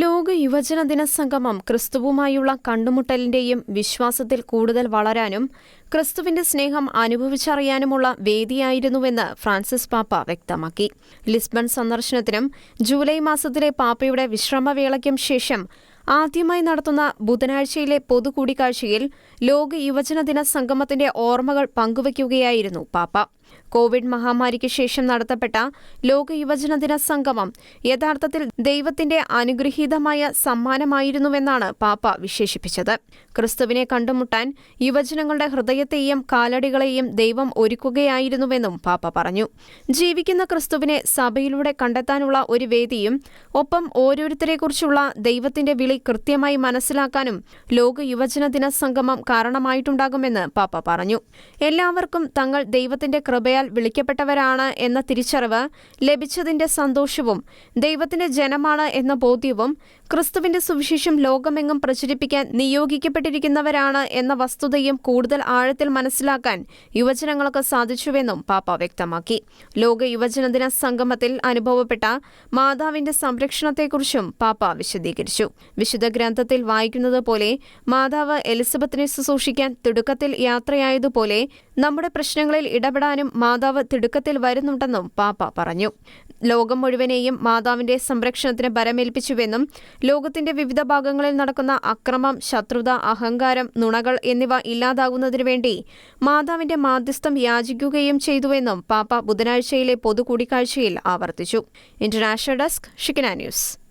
ലോക യുവജന ദിന സംഗമം ക്രിസ്തുവുമായുള്ള കണ്ടുമുട്ടലിന്റെയും വിശ്വാസത്തിൽ കൂടുതൽ വളരാനും ക്രിസ്തുവിന്റെ സ്നേഹം അനുഭവിച്ചറിയാനുമുള്ള വേദിയായിരുന്നുവെന്ന് ഫ്രാൻസിസ് പാപ്പ വ്യക്തമാക്കി. ലിസ്ബൺ സന്ദർശനത്തിനും ജൂലൈ മാസത്തിലെ പാപ്പയുടെ വിശ്രമവേളയ്ക്കും ശേഷം ആദ്യമായി നടത്തുന്ന ബുധനാഴ്ചയിലെ പൊതുകൂടിക്കാഴ്ചയിൽ ലോക യുവജന ദിന സംഗമത്തിന്റെ ഓർമ്മകൾ പങ്കുവയ്ക്കുകയായിരുന്നു പാപ്പ. കോവിഡ് മഹാമാരിക്ക് ശേഷം നടത്തപ്പെട്ട ലോക യുവജനദിന സംഗമം യഥാർത്ഥത്തിൽ ദൈവത്തിന്റെ അനുഗ്രഹീതമായ സമ്മാനമായിരുന്നുവെന്നാണ് പാപ്പ വിശേഷിപ്പിച്ചത്. ക്രിസ്തുവിനെ കണ്ടുമുട്ടാൻ യുവജനങ്ങളുടെ ഹൃദയത്തെയും കാലടികളെയും ദൈവം ഒരുക്കുകയായിരുന്നുവെന്നും പാപ്പ പറഞ്ഞു. ജീവിക്കുന്ന ക്രിസ്തുവിനെ സഭയിലൂടെ കണ്ടെത്താനുള്ള ഒരു വേദിയും ഒപ്പം ഓരോരുത്തരെക്കുറിച്ചുള്ള ദൈവത്തിന്റെ വിളി കൃത്യമായി മനസ്സിലാക്കാനും ലോക യുവജനദിന സംഗമം കാരണമായിട്ടുണ്ടാകുമെന്ന് പാപ്പ പറഞ്ഞു. എല്ലാവർക്കും തങ്ങൾ ദൈവത്തിന്റെ കൃപയാൽ വിളിക്കപ്പെട്ടവരാണ് എന്ന തിരിച്ചറിവ് ലഭിച്ചതിന്റെ സന്തോഷവും ദൈവത്തിന്റെ ജനമാണ് എന്ന ബോധ്യവും ക്രിസ്തുവിന്റെ സുവിശേഷം ലോകമെങ്ങും പ്രചരിപ്പിക്കാൻ നിയോഗിക്കപ്പെട്ടിരിക്കുന്നവരാണ് എന്ന വസ്തുതയും കൂടുതൽ ആഴത്തിൽ മനസ്സിലാക്കാൻ യുവജനങ്ങൾക്ക് സാധിച്ചുവെന്നും പാപ്പ വ്യക്തമാക്കി. ലോക യുവജന ദിന സംഗമത്തിൽ അനുഭവപ്പെട്ട മാതാവിന്റെ സംരക്ഷണത്തെക്കുറിച്ചും പാപ്പ വിശദീകരിച്ചു. വിശുദ്ധ ഗ്രന്ഥത്തിൽ വായിക്കുന്നത് പോലെ മാതാവ് എലിസബത്തിനെ ശുശ്രൂഷിക്കാൻ തിടുക്കത്തിൽ യാത്രയായതുപോലെ നമ്മുടെ പ്രശ്നങ്ങളിൽ ഇടപെടാനും മാതാവ് തിടുക്കത്തിൽ വരുന്നുണ്ടെന്നും പാപ്പ പറഞ്ഞു. ലോകം മുഴുവനെയും മാതാവിന്റെ സംരക്ഷണത്തിന് ബലമേൽപ്പിച്ചുവെന്നും ലോകത്തിന്റെ വിവിധ ഭാഗങ്ങളിൽ നടക്കുന്ന അക്രമം ശത്രുത അഹങ്കാരം നുണകൾ എന്നിവ ഇല്ലാതാകുന്നതിനു വേണ്ടി മാതാവിന്റെ മാധ്യസ്ഥം യാചിക്കുകയും ചെയ്തുവെന്നും പാപ്പ ബുധനാഴ്ചയിലെ പൊതു കൂടിക്കാഴ്ചയിൽ ആവർത്തിച്ചു. ഇന്റർനാഷണൽ ഡെസ്ക് ഷിക്കന ന്യൂസ്.